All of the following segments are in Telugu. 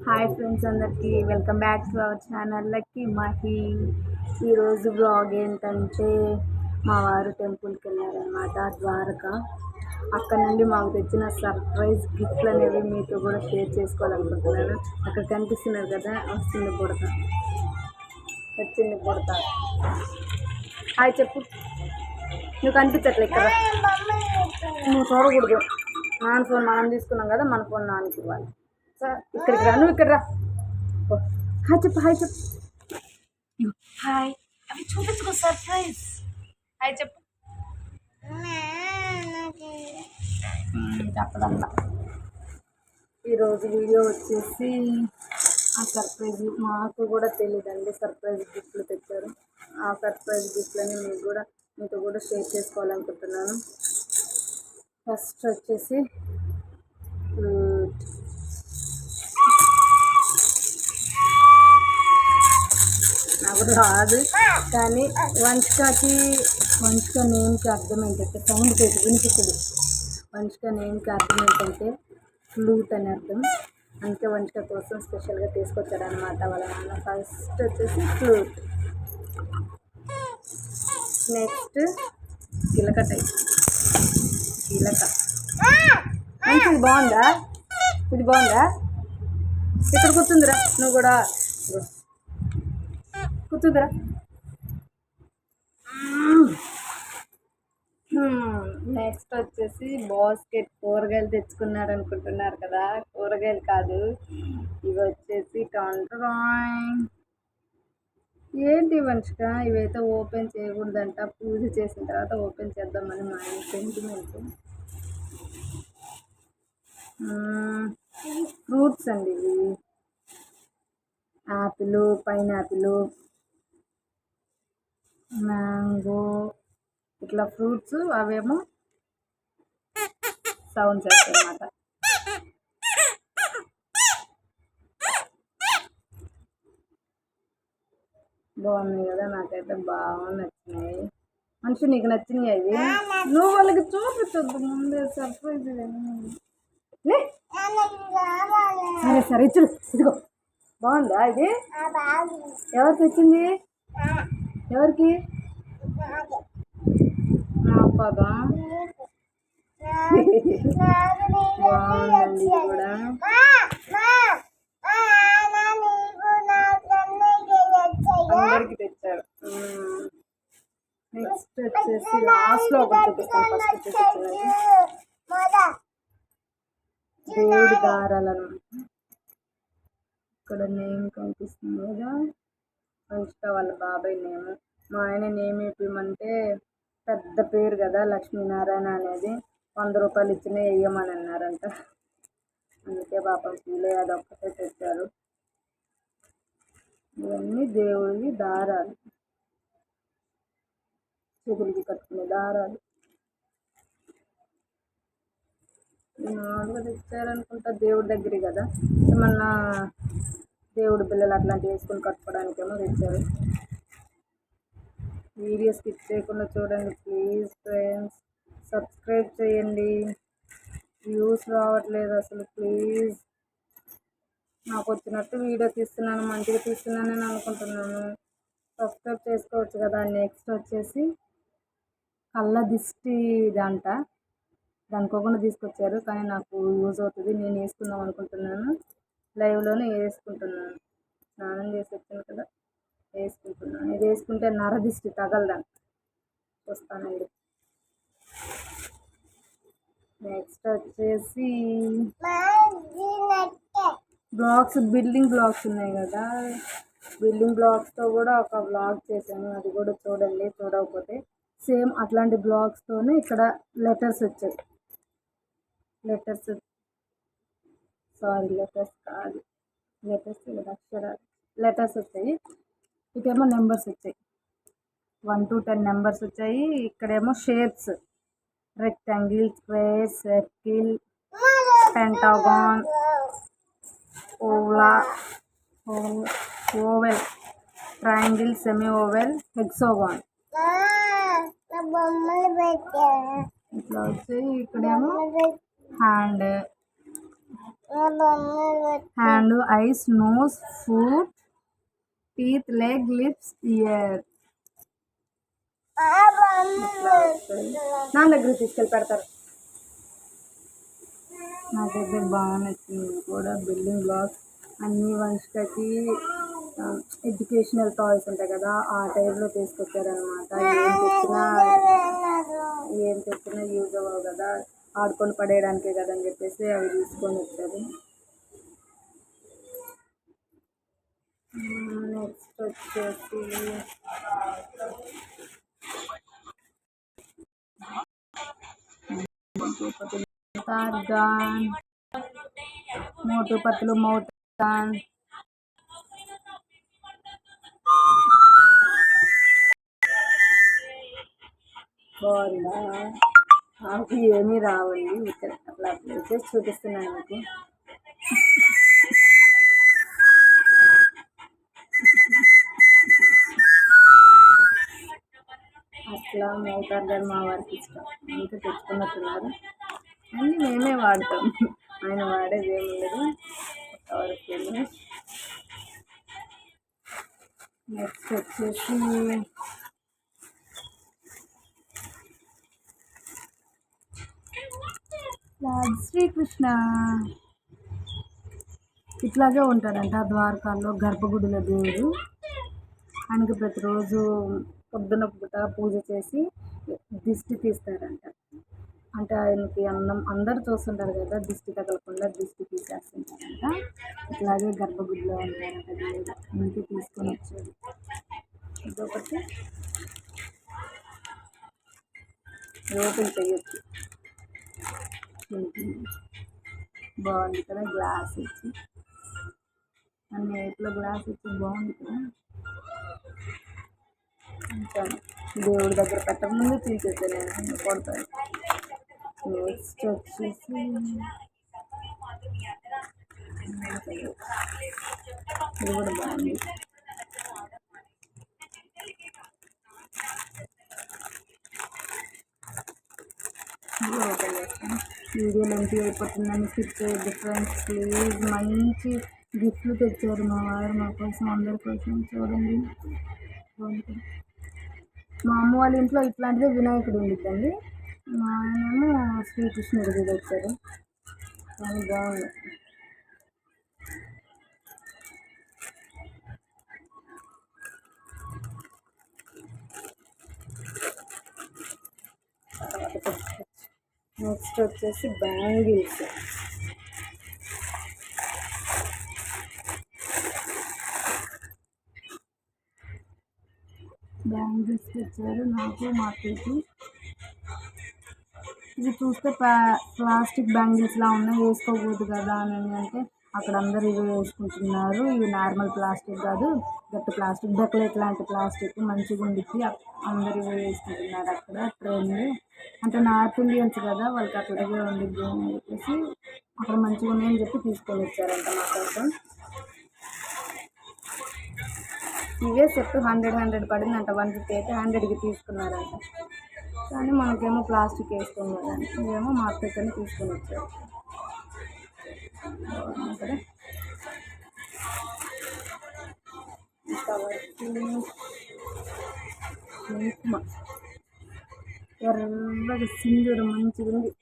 హాయ్ ఫ్రెండ్స్ అందరికీ welcome back to our channel Lucky Mahi. ఈరోజు బ్లాగ్ ఏంటంటే మా వారు టెంపుల్కి వెళ్ళారనమాట ద్వారక. అక్కడ నుండి మాకు తెచ్చిన సర్ప్రైజ్ గిఫ్ట్లు అనేవి మీతో కూడా షేర్ చేసుకోవాలనుకుంటున్నాను. అక్కడ కనిపిస్తున్నారు కదా వస్తుంది బుడత. వచ్చింది బుడత. హాయ్ చెప్పు. నువ్వు కనిపించట్లే ఇక్కడ నువ్వు చూడకూడదు నాన్న ఫోన్ మనం తీసుకున్నాం కదా మన ఫోన్ నాన్నకి ఇవ్వాలి. ఇక్కడికి రా నువ్వు ఇక్కడ రా. హాయ్ చెప్పు హాయ్ చెప్పు. హాయ్. అవి చూపించుకో సర్ప్రైజ్. హాయ్ చెప్పు. చెప్పదంట ఈరోజు వీడియో వచ్చేసి ఆ సర్ప్రైజ్ మాకు కూడా తెలియదండి సర్ప్రైజ్ గిఫ్ట్లు తెచ్చారు. ఆ సర్ప్రైజ్ గిఫ్ట్లని మీకు కూడా మీతో కూడా షేర్ చేసుకోవాలనుకుంటున్నాను. ఫస్ట్ వచ్చేసి రాదు. కానీ వంశకాకి వంశక నేమ్కి అర్థం ఏంటంటే సౌండ్ పేరు వినిపిస్తుంది. వంశక నేమ్కి అర్థం ఏంటంటే ఫ్లూట్ అని అర్థం. అందుకే వంశక కోసం స్పెషల్గా తీసుకొచ్చారనమాట వాళ్ళ నాన్న. ఫస్ట్ వచ్చేసి ఫ్లూట్ నెక్స్ట్ గిలక టైప్. గిలక మంచిది బాగుందా? ఇది బాగుందా? ఇక్కడ కూర్చుందిరా. నువ్వు కూడా కూర్చుందిరా. నెక్స్ట్ వచ్చేసి బాస్కెట్ కూరగాయలు తెచ్చుకున్నారు అనుకుంటున్నారు కదా. కూరగాయలు కాదు. ఇవి వచ్చేసి టొంటరాయ్. ఏంటి వంశిక ఇవైతే ఓపెన్ చేయకూడదంట. పూజ చేసిన తర్వాత ఓపెన్ చేద్దామని మా ఆయన సెంటిమెంట్ ఫ్రూట్స్ అండి ఇవి. యాపిల్ పైనాపిల్ మ్యాంగో ఇట్లా ఫ్రూట్స్ అవేమో సౌండ్స్ వస్తాయి అన్నమాట బాగున్నాయి కదా నాకైతే బాగా నచ్చినాయి. మనిషి నీకు నచ్చినాయి అవి? నువ్వు వాళ్ళకి చూపించొద్దు ముందే సర్ప్రైజ్ సరే సరే ఇచ్చు ఇదిగో. బాగుందా ఇది? ఎవరు తెచ్చింది? ఎవరికి? అప్పగా? బాగుందండి కూడా. అందరికి తెచ్చారు. నెక్స్ట్ వచ్చేసి లాస్ట్లో ఒకటి చూపిస్తాను. ఫస్ట్ వచ్చేసి దేవుడి దారాలను ఇక్కడ నేమ్ కనిపిస్తుంది కదా. మంచిగా వాళ్ళ బాబాయ్ నేమ్. మా ఆయన నేమ్ ఇవ్వమంటే పెద్ద పేరు కదా లక్ష్మీనారాయణ అనేది. వంద రూపాయలు ఇచ్చినా వేయమని అన్నారంట. అందుకే పాపం ఫీల్ అయ్యి అదొక్కటే తెచ్చారు ఇవన్నీ దేవుడివి దారాలు. చెవులకి కట్టుకునే దారాలు. మామూలుగా తెచ్చారనుకుంటా దేవుడి దగ్గరే కదా. ఏమన్నా దేవుడు పిల్లలు అట్లాంటివి వేసుకొని కట్టుకోవడానికేమో తెచ్చారు. వీడియో స్కిప్ చేయకుండా చూడండి ప్లీజ్ ఫ్రెండ్స్ సబ్స్క్రైబ్ చేయండి. వ్యూస్ రావట్లేదు అసలు ప్లీజ్ నాకు వచ్చినట్టు వీడియో తీస్తున్నాను మంచిగా తీస్తున్నానని అనుకుంటున్నాను. సబ్స్క్రైబ్ చేసుకోవచ్చు కదా. నెక్స్ట్ వచ్చేసి కళ్ళ దిష్టి ఇదంట దానికోకుండా తీసుకొచ్చారు కానీ నాకు యూజ్ అవుతుంది. నేను వేసుకుందాం అనుకుంటున్నాను. లైవ్లోనే వేసుకుంటున్నాను. స్నానం చేసి వచ్చాను కదా వేసుకుంటున్నాను. ఇది వేసుకుంటే నరదిష్టి తగలదంట చూస్తానండి నెక్స్ట్ వచ్చేసి బ్లాక్స్ బిల్డింగ్ బ్లాక్స్ ఉన్నాయి కదా. బిల్డింగ్ బ్లాక్స్తో కూడా ఒక బ్లాగ్ చేశాను. అది కూడా చూడండి చూడకపోతే. సేమ్ అట్లాంటి బ్లాగ్స్తోనే ఇక్కడ లెటర్స్ వచ్చాయి. లెటర్స్ సారీ లెటర్స్ కాదు లెటర్స్ అక్షరాలు లెటర్స్ వచ్చాయి. ఇటేమో నెంబర్స్ వచ్చాయి. వన్ టు టెన్ నెంబర్స్ వచ్చాయి. ఇక్కడేమో shapes rectangle square circle pentagon Ola oval triangle semi oval hexagon ఇట్లా వచ్చి ఇక్కడేమో hand hand eyes nose foot teeth leg lips ear. నా దగ్గర తీసుకెళ్ళి పెడతారు. నాకైతే బాగా నచ్చింది కూడా బిల్డింగ్ బ్లాక్స్ అన్ని వంశకకి ఎడ్యుకేషనల్ టాయ్స్ ఉంటాయి కదా ఆ టైప్లో తీసుకొచ్చారనమాట ఏం తెచ్చినా ఏం తెచ్చినా యూజ్ అవ్వవు కదా. ఆడుకొని పడేయడానికే కదా అని చెప్పేసి అవి తీసుకొని వచ్చారు. నెక్స్ట్ వచ్చేసి గాన్ మోటు పత్తులు మౌత్ గాన్ బాగుందా? నాకు ఏమీ రావండి ఇక్కడ అట్లా అయితే చేసి చూపిస్తున్నాను మీకు. అట్లా మోటార్ మా వారికి ఇష్టం. అందుకే తెచ్చుకున్నట్టున్నారు. అన్నీ మేమే వాడతాం. ఆయన వాడేది ఏమి లేదు. వరకు నెక్స్ట్ వచ్చేసి శ్రీకృష్ణ. ఇట్లాగే ఉంటాడంట ద్వారకాల్లో గర్భగుడిలో దేవుడు. ఆయనకి ప్రతిరోజు పొద్దున పూట పూజ చేసి దిష్టి తీస్తారంట. అంటే ఆయనకి అన్నం అందరు చూస్తుంటారు కదా దిష్టి తగలకుండా దిష్టి తీసేస్తుంటారంట ఇట్లాగే గర్భగుడిలో ఉంటారంట దేవుడు. ఇంటికి తీసుకొని వచ్చేది ఇదొకటి. ఓపెన్ చేయొచ్చు బాగుంది కదా గ్లాస్ ఇచ్చి. అన్ని ఎట్లా గ్లాస్ ఇచ్చి బాగుంది కదా. దేవుడి దగ్గర పెట్టకముందు తీసేసాను నేను కొడతాను. నెక్స్ట్ వచ్చేసి ఇది కూడా బాగుంది ఇది ఓపెన్ చేస్తాను వీడియో లెంత్ అయిపోతుందని స్కిప్ చేయొద్దు ఫ్రెండ్స్ ప్లీజ్ మంచి గిఫ్ట్లు తెచ్చారు మా వారు మా కోసం అందరి కోసం చూడండి. మా అమ్మ వాళ్ళ ఇంట్లో ఇట్లాంటిదే వినాయకుడు ఉండిద్దండి. మా ఆయనేమో శ్రీకృష్ణుడిది తెచ్చారు. కానీ బాగుంది. నెక్స్ట్ వచ్చేసి బ్యాంగిల్స్. బ్యాంగిల్స్ తెచ్చారు నాకు మా ఇది చూస్తే ప్లా ప్లాస్టిక్ బ్యాంగిల్స్లా ఉన్నాయి వేసుకోకూడదు కదా అని అంటే అక్కడ అందరూ ఇవే వేసుకుంటున్నారు. ఇవి నార్మల్ ప్లాస్టిక్ కాదు గట్టి ప్లాస్టిక్ డెకలేట్ లాంటి ప్లాస్టిక్ మంచిగా ఉండిద్ది. అందరూ ఇవే వేసుకుంటున్నారు అక్కడ ట్రెండ్. అంటే నార్త్ ఇండియన్స్ కదా వాళ్ళకి అట్లాగే ఉండిద్ది అని చెప్పేసి అక్కడ మంచిగా ఉన్నాయని చెప్పి తీసుకొని వచ్చారంట మా కోసం. ఇవే సెట్ హండ్రెడ్ హండ్రెడ్ పడిందంట. వన్ ఫిఫ్టీ అయితే హండ్రెడ్కి తీసుకున్నారంట. కానీ మనకేమో ప్లాస్టిక్ వేసుకోం ఇవేమో మార్కెట్ అని తీసుకొని వచ్చారు. ఎర్రగా సింధూరు మంచిగా ఉంది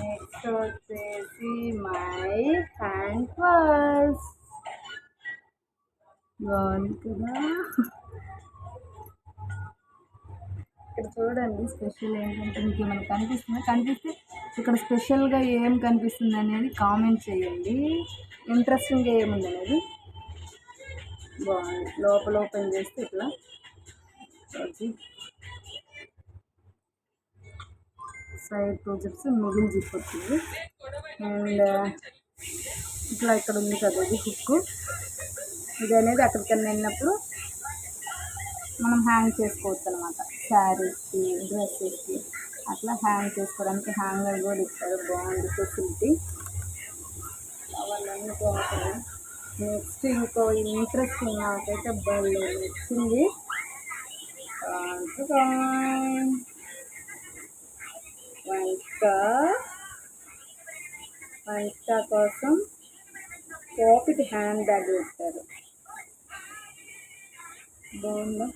నెక్స్ట్ వచ్చేసి మై హ్యాండ్ పర్స్ బాగుంది కదా చూడండి స్పెషల్ ఏంటంటే మీకు ఏమైనా కనిపిస్తుందా? కనిపిస్తే ఇక్కడ స్పెషల్గా ఏం కనిపిస్తుంది అనేది కామెంట్ చేయండి. ఇంట్రెస్టింగ్గా ఏముంది అనేది బాగుంది. లోపల ఓపెన్ చేస్తే ఇట్లా సైడ్ టూ జిప్స్ మిగిలి జిప్ వచ్చింది. అండ్ ఇట్లా ఇక్కడ ఉంది కదా ఇది హుక్ ఇది అనేది అక్కడికన్నా వెళ్ళినప్పుడు మనం హ్యాంగ్ చేసుకోవచ్చు అనమాట శారీస్కి డ్రెస్సెస్కి అట్లా హ్యాంగ్ చేసుకోవడానికి హ్యాంగర్ కూడా ఇస్తారు. బాగుంది ఫెసిలిటీ. అవన్నీ బాగుంటుంది నెక్స్ట్ ఇంకో ఇంట్రెస్టింగ్ నాకైతే భలే నచ్చింది వంట. వంట కోసం పాకెట్ హ్యాండ్ బ్యాగ్ ఇస్తారు బాగుందా?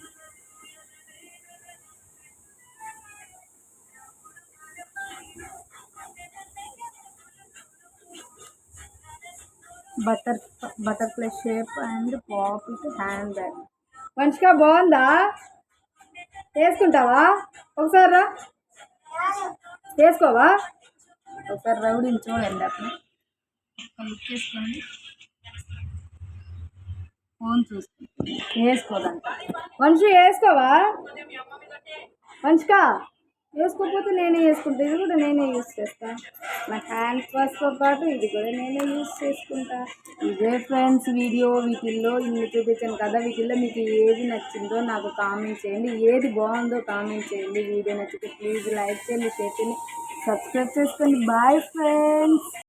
Butter butterfly shape and pocket hand bag మంచిగా బాగుందా? వేసుకుంటావా? ఒకసారి రా. వేసుకోవా? ఒకసారి రౌడీని చూడండి అక్కడ లుక్ ఫోన్ చూసుకో వేసుకోదంట. మంచిగా వేసుకోవా? మంచిగా వేసుకోకపోతే నేనే వేసుకుంటా. ఇది కూడా నేనే యూస్ చేస్తా. నా హ్యాండ్ వాష్తో పాటు ఇది కూడా నేనే యూస్ చేసుకుంటా. ఇదే ఫ్రెండ్స్ వీడియో వీటిల్లో ఇన్ని చూపించాను కదా వీటిల్లో మీకు ఏది నచ్చిందో నాకు కామెంట్ చేయండి. ఏది బాగుందో కామెంట్ చేయండి. వీడియో నచ్చితే ప్లీజ్ లైక్ చేయండి షేర్ చేయండి. సబ్స్క్రైబ్ చేసుకోండి. Bye friends